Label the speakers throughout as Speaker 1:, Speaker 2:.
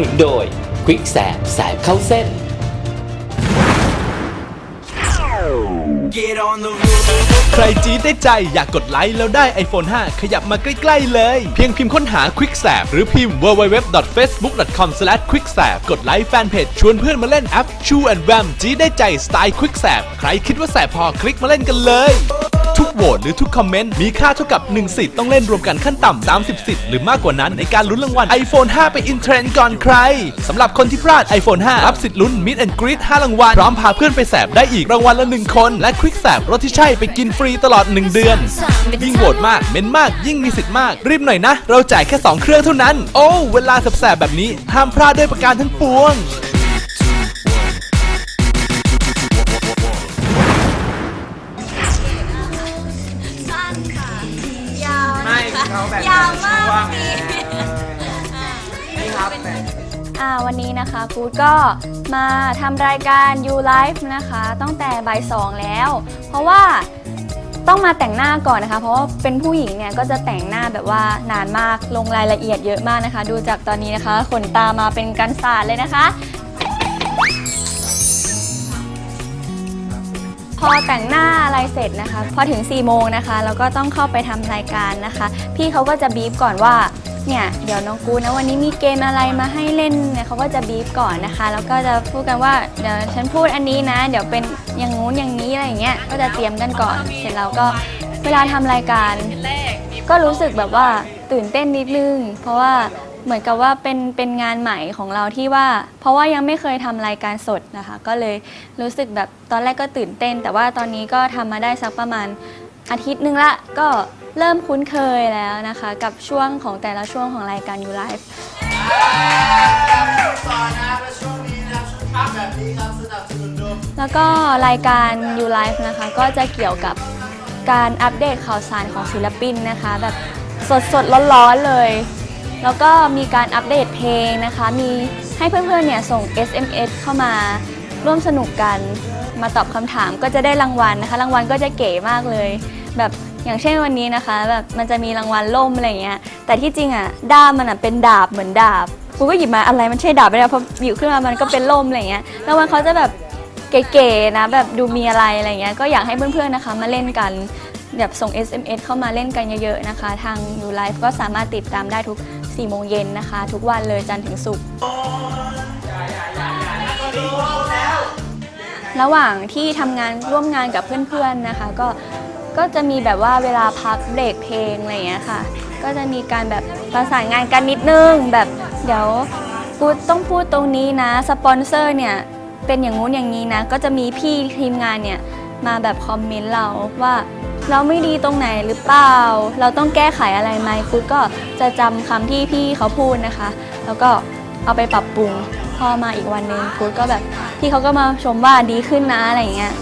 Speaker 1: นุนโดย Quick แสบแสบเข้าเส้น
Speaker 2: Get on the roof.
Speaker 3: ใครจี๊ดได้ใจอยากกดไลค์แล้วได้ iPhone 5 ขยับมาใกล้ ๆ เลย เพียงพิมพ์ค้นหา Quick s a p หรือพิมพ์ www.facebook.com/quicksap กดไลค์แฟนเพจชวนเพื่อนมาเล่นแอป True and Wham จี๊ดได้ใจสไตล์ Quick s a p ใครคิดว่าแสบพอคลิกมาเล่นกันเลย ทุกโหวตหรือทุกคอมเมนต์มีค่าเท่ากับ 1 สิทธิ์ต้องเล่นรวมกันขั้นต่ำ30 สิทธิ์หรือมากกว่านั้นในการลุ้นรางวัล iPhone 5 ไปอินเทรนด์ก่อนใครสำหรับคนที่พลาด iPhone 5 รับสิทธิ์ลุ้น Meet and Greet 5รางวัลพร้อมพาเพื่อนไปแสบได้อีกรางวัลละ 1 คน และ Quick แสบรถที่ใช่ไปกินฟรีตลอด 1 เดือน ยิ่งโหวตมากเม้นมากยิ่งมีสิทธิ์มาก รีบหน่อยนะ เราจ่ายแค่ 2 เครื่องเท่านั้น โอ้เวลาแสบแบบนี้ห้ามพลาดด้วยประการทั้งปวง
Speaker 4: แบ่ง
Speaker 5: ยาวมาก
Speaker 4: ช่วง
Speaker 5: พี่
Speaker 4: นี่ครับแบ่ง
Speaker 5: อ่าวันนี้นะคะกูดก็มาทำรายการ You Life นะคะตั้งแต่บ่ายสองแล้ว เพราะว่าต้องมาแต่งหน้าก่อนนะคะ เพราะว่าเป็นผู้หญิงเนี่ยก็จะแต่งหน้าแบบว่านานมากลงรายละเอียดเยอะมากนะคะ ดูจากตอนนี้นะคะ ขนตามาเป็นกันสาดเลยนะคะ อแต่งหน้าอะไรเสร็จนะคะ พอถึง4โมงนะคะ เราก็ต้องเข้าไปทำรายการนะคะ พี่เขาก็จะบีบก่อนว่าเนี่ยเดี๋ยวน้องกูนะวันนี้มีเกมอะไรมาให้เล่นเนี่ยเขาก็จะบีบก่อนนะคะ แล้วก็จะพูดกันว่าเดี๋ยวฉันพูดอันนี้นะ เดี๋ยวเป็นอย่างงู้นอย่างนี้อะไรอย่างเงี้ยก็จะเตรียมกันก่อน เสร็จแล้วก็เวลาทำรายการ ก็รู้สึกแบบว่าตื่นเต้นนิดนึง เพราะว่า เหมือนกับว่าเป็นเป็นงานใหม่ของเราที่ว่า เพราะว่ายังไม่เคยทำรายการสดนะคะ ก็เลยรู้สึกแบบตอนแรกก็ตื่นเต้น แต่ว่าตอนนี้ก็ทำมาได้สักประมาณอาทิตย์หนึงละก็เริ่มคุ้นเคยแล้วนะคะ กับช่วงของแต่ละช่วงของรายการ You Live แล้วก็รายการ You Life นะคะ ก็จะเกี่ยวกับการอัปเดตข่าวสารของศิลปินนะคะ แบบสดๆร้อนๆเลย แล้วก็มีการอัปเดตเพลงนะคะ มีให้เพื่อนๆเนี่ยส่ง SMS เข้ามาร่วมสนุกกันมาตอบคำถามก็จะได้รางวัลนะคะ รางวัลก็จะเก๋มากเลย แบบอย่างเช่นวันนี้นะคะแบบมันจะมีรางวัลล่มอะไรเงี้ยแต่ที่จริงอะด้ามมันอะเป็นดาบเหมือนดาบกูก็หยิบมาอะไรมันใช่ดาบไม่ได้เพราะหยิบขึ้นมามันก็เป็นล่มอะไรเงี้ยรางวัลเขาจะแบบเก๋ๆนะแบบดูมีอะไรอะไรเงี้ยก็อยากให้เพื่อนๆนะคะมาเล่นกันแบบส่ง SMS เข้ามาเล่นกันเยอะๆนะคะ ทาง You Life ก็สามารถติดตามได้ทุก 4 โมงเย็นนะคะ ทุกวันเลยจันทร์ถึงศุกร์ระหว่างที่ทำงานร่วมงานกับเพื่อนๆนะคะ ก็ก็จะมีแบบว่าเวลาพักเบรกเพลงอะไรอย่างเงี้ยค่ะ ก็จะมีการแบบประสานงานกันนิดนึง แบบเดี๋ยวกูต้องพูดตรงนี้นะสปอนเซอร์เนี่ยเป็นอย่างงู้นอย่างนี้นะ ก็จะมีพี่ทีมงานเนี่ยมาแบบคอมเมนต์เราว่า เราไม่ดีตรงไหนหรือเปล่า เราต้องแก้ไขอะไรไหมกูก็จะจำคำที่พี่เขาพูดนะคะ แล้วก็เอาไปปรับปรุงพอมาอีกวันหนึ่งกูก็แบบพี่เขาก็มาชมว่าดีขึ้นนะอะไรอย่างเงี้ย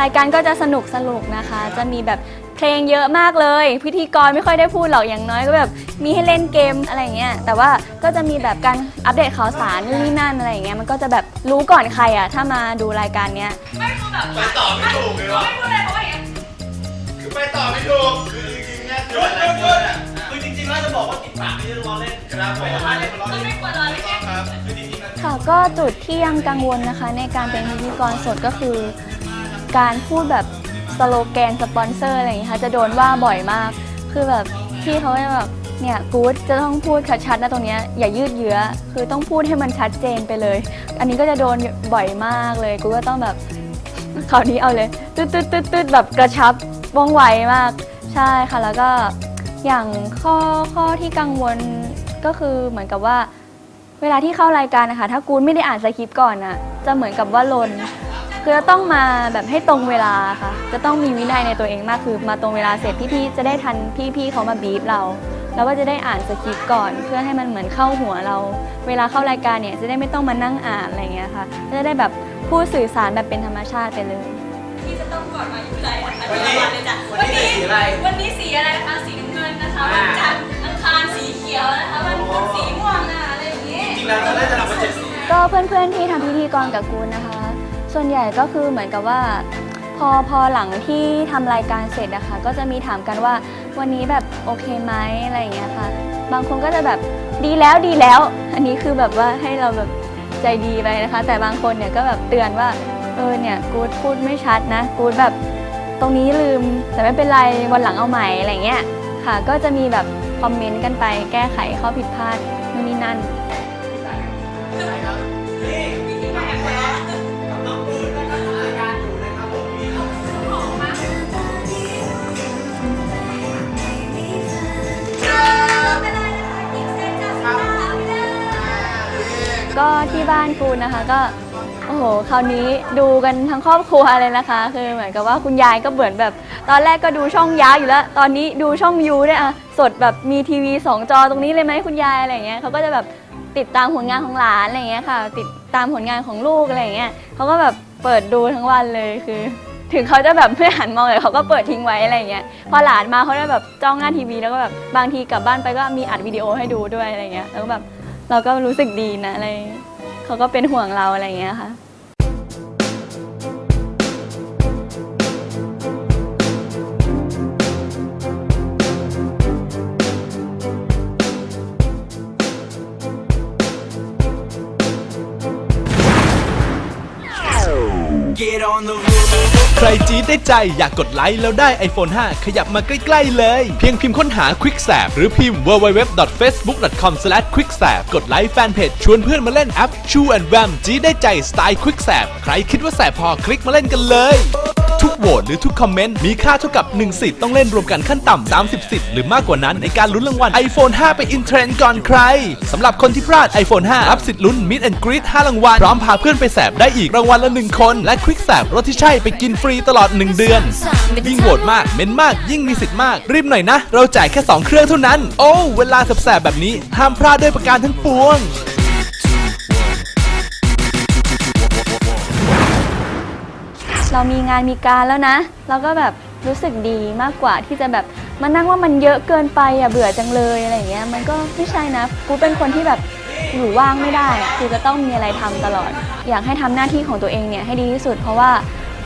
Speaker 5: รายการก็จะสนุกสนุกนะคะ จะมีแบบเพลงเยอะมากเลย พิธีกรไม่ค่อยได้พูดหรอกอย่างน้อยก็แบบมีให้เล่นเกมอะไรอย่างเงี้ย แต่ว่าก็จะมีแบบการอัปเดตข่าวสารนู่นนี่นั่นอะไรอย่างเงี้ย มันก็จะแบบรู้ก่อนใครอะถ้ามาดูรายการเนี้ย
Speaker 4: ไปต่อไม่ถูกเลยว่ะคือไป ต่อไม่ถูกคือจริงๆเนี่ยหยุดหยุดหยุดคือจริงๆแล้วจะบอกว่าติดปากไม่ใช่ล้อเล่นครับผมไม่ได้ล้อเล่นไม่ควรล้อเล่นครับคือจริงๆ
Speaker 5: ค่ะก็จุดที่ยังกังวลนะคะในการเป็นพิธีกรสดก็คือ การพูดแบบสโลแกนสปอนเซอร์อะไรอย่างเงี้ค่ะจะโดนว่าบ่อยมาก คือแบบพี่เขาจะแบบเนี่ยกู๊ดจะต้องพูดชัดๆนะตรงเนี้ยอย่ายืดเยื้อคือต้องพูดให้มันชัดเจนไปเลย อันนี้ก็จะโดนบ่อยมากเลยกูก็ต้องแบบคราวนี้เอาเลยตืดตืดตืดตืดแบบกระชับ ว่องไวมากใช่ค่ะ แล้วก็อย่างข้อข้อที่กังวลก็คือเหมือนกับว่า เวลาที่เข้ารายการนะคะ ถ้ากูไม่ได้อ่านสคริปต์ก่อนน่ะจะเหมือนกับว่าลนคือจะต้องมาแบบให้ตรงเวลาค่ะ จะต้องมีวินัยในตัวเองมากคือ มาตรงเวลาเสร็จพี่ๆจะได้ทันพี่ๆเขามาบีบเรา แล้วก็จะได้อ่านสคริปต์ก่อน เพื่อให้มันเหมือนเข้าหัวเรา เวลาเข้ารายการเนี่ยจะได้ไม่ต้องมานั่งอ่านอะไรเงี้ยค่ะจะได้แบบพูดสื่อสารแบบเป็นธรรมชาติไปเลย
Speaker 6: ก่อนมาอยู่ไรนะคะ
Speaker 4: วันนี้
Speaker 6: เดี๋ยวมาเลยจ้ะ
Speaker 4: วันนี้สีอะไร
Speaker 6: วันนี้สีอะไรคะ สีน้ำเงินนะคะ
Speaker 4: อ่า
Speaker 6: วันจันทร์อังคารสีเขียวนะคะ วันพุธสีม่วงนะอะไรอย่างงี้
Speaker 4: จริงๆแล้วตอนแรกจะทำเป็นเจ็ดสี
Speaker 5: ก็เพื่อนๆที่ทำพิธีกรกับกูนนะคะ ส่วนใหญ่ก็คือเหมือนกับว่า พอพอหลังที่ทำรายการเสร็จนะคะ ก็จะมีถามกันว่าวันนี้แบบโอเคไหมอะไรอย่างเงี้ยค่ะ บางคนก็จะแบบดีแล้วดีแล้ว อันนี้คือแบบว่าให้เราแบบใจดีไปนะคะ แต่บางคนเนี่ยก็แบบเตือนว่า เออเนี่ยกูดพูดไม่ชัดนะ กูดแบบตรงนี้ลืม แต่ไม่เป็นไรวันหลังเอาใหม่อะไรเงี้ยค่ะ ก็จะมีแบบคอมเมนต์กันไปแก้ไขข้อผิดพลาดนู่นนี่นั่นก็ที่บ้านกูนะคะก็ โอ้โห คราวนี้ดูกันทั้งครอบครัวเลยนะคะ คือเหมือนกับว่าคุณยายก็เหมือนแบบ ตอนแรกก็ดูช่องย้าอยู่แล้ว ตอนนี้ดูช่องยูด้วยอะสดแบบมีทีวีสองจอตรงนี้เลยไหมคุณยายอะไรอย่างเงี้ยเขาก็จะแบบติดตามผลงานของหลานอะไรอย่างเงี้ยค่ะ ติดตามผลงานของลูกอะไรอย่างเงี้ยเขาก็แบบเปิดดูทั้งวันเลยคือ ถึงเขาจะแบบไม่หันมองเลยเขาก็เปิดทิ้งไว้อะไรอย่างเงี้ย พอหลานมาเขาจะแบบจ้องหน้าทีวีแล้วก็แบบบางทีกลับบ้านไปก็มีอัดวิดีโอให้ดูด้วยอะไรเงี้ย แล้วก็แบบเราก็รู้สึกดีนะอะไร เขาก็เป็นห่วงเราอะไรอย่างเงี้ยค่ะ
Speaker 2: Get on the.
Speaker 3: ใครจี๊ดได้ใจอยากกดไลค์แล้วได้ iPhone 5 ขยับมาใกล้ ๆ เลย เพียงพิมพ์ค้นหา QuickSap หรือพิมพ์ www.facebook.com/quicksap กดไลค์แฟนเพจชวนเพื่อนมาเล่นแอป True and Wham จี๊ดได้ใจสไตล์ QuickSap ใครคิดว่าแสบพอคลิกมาเล่นกันเลย ทุกโหวตหรือทุกคอมเมนต์ มีค่าเท่ากับ 1 สิทธิ์ต้องเล่นรวมกันขั้นต่ำ30 สิทธิ์หรือมากกว่านั้นในการลุ้นรางวัล iPhone 5 ไปอินเทรนด์ก่อนใครสำหรับคนที่พลาด iPhone 5 รับสิทธิ์ลุ้น Meet and Greet 5รางวัลพร้อมพาเพื่อนไปแสบได้อีกรางวัลละ 1 คน และ Quick แสบรถที่ใช่ไปกินฟรีตลอด 1 เดือน ยิ่งโหวตมากเม้นมาก ยิ่งมีสิทธิ์มากรีบหน่อยนะ เราจ่ายแค่ 2 เครื่องเท่านั้น โอ้เวลาแสบๆแบบนี้ห้ามพลาดด้วยประการทั้งปวง
Speaker 5: เรามีงานมีการแล้วนะ เราก็แบบรู้สึกดีมากกว่าที่จะแบบมานั่งว่ามันเยอะเกินไปอะเบื่อจังเลยอะไรอย่างเงี้ยมันก็ไม่ใช่นะกูเป็นคนที่แบบอยู่ว่างไม่ได้อะคือจะต้องมีอะไรทำตลอด อยากให้ทำหน้าที่ของตัวเองเนี่ยให้ดีที่สุด เพราะว่า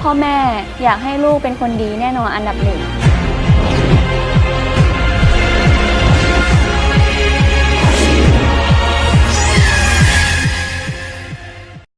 Speaker 5: พ่อแม่อยากให้ลูกเป็นคนดีแน่นอนอันดับหนึ่ง